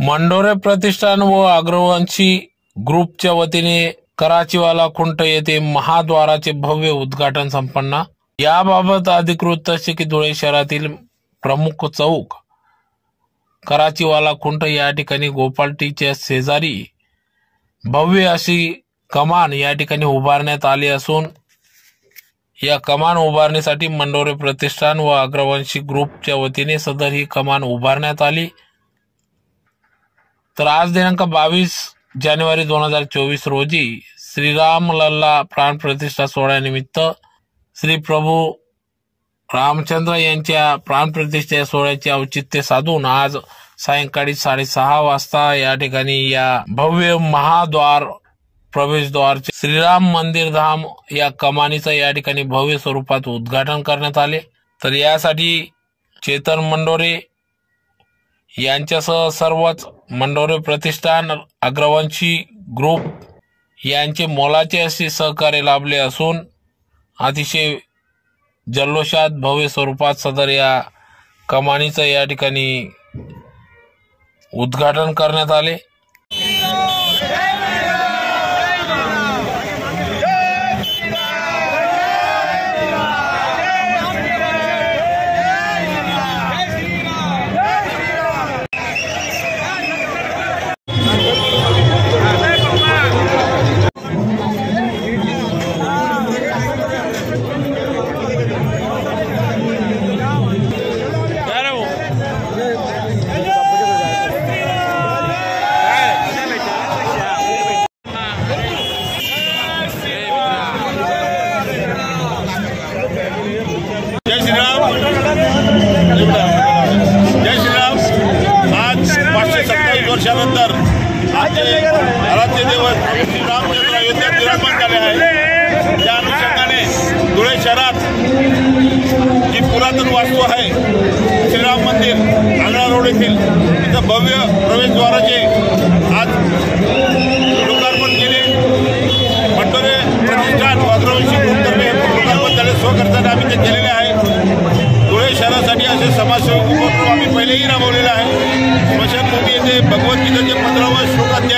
मंडोरे प्रतिष्ठान व अग्रवंशी ग्रुपच्या वतीने कराचीवाला खुंट येथे महाद्वाराचे भव्य उद्घाटन संपन्न. याबाबत अधिकृत तसे की धुळे शहरातील प्रमुख चौक कराचीवाला खुंट या ठिकाणी गोपालटीच्या शेजारी भव्य अशी कमान या ठिकाणी उभारण्यात आली असून या कमान उभारणीसाठी मंडोरे प्रतिष्ठान व अग्रवंशी ग्रुपच्या वतीने सदर ही कमान उभारण्यात आली. तर आज दिनांक बावीस जानेवारी दोन हजार चोवीस रोजी श्रीराम लल्ला प्राणप्रतिष्ठा सोहळ्यानिमित्त श्री प्रभू रामचंद्र यांच्या प्राणप्रतिष्ठा सोहळ्याचे औचित्य साधून आज सायंकाळी साडेसहा वाजता या ठिकाणी या भव्य महाद्वार प्रवेशद्वारचे श्रीराम मंदिर धाम या कमानीचं या ठिकाणी भव्य स्वरूपात उद्घाटन करण्यात आले. तर यासाठी चेतन मंडोरे यांच्यासह सर्वच मंडोरे प्रतिष्ठान अग्रवंशी ग्रुप यांचे मोलाचे असे सहकार्य लाभले असून अतिशय जल्लोषात भव्य स्वरूपात सदर या कमानीचं या ठिकाणी उद्घाटन करण्यात आले. झाल्यानंतर आमचे आजचे आराध्य देवत श्रीरामचंद्र अयोध्यात विराजमान झाले आहे. त्या अनुषंगाने धुळे शहरात जी पुरातन वास्तू आहे श्रीराम मंदिर आंगळा रोड येथील तिथं भव्य प्रवेशद्वाराचे आज लोकार्पण केले. मंडोरे प्रतिष्ठान व अग्रवंशी लोकार्पण झाले. स्वखर्चाने आम्ही ते केलेले आहे. असे समाजसेवक उपक्रम आम्ही पहिलेही राबवलेला आहे. स्मशानभूमी येथे भगवद्गीताच्या पंधरावं श्लोकात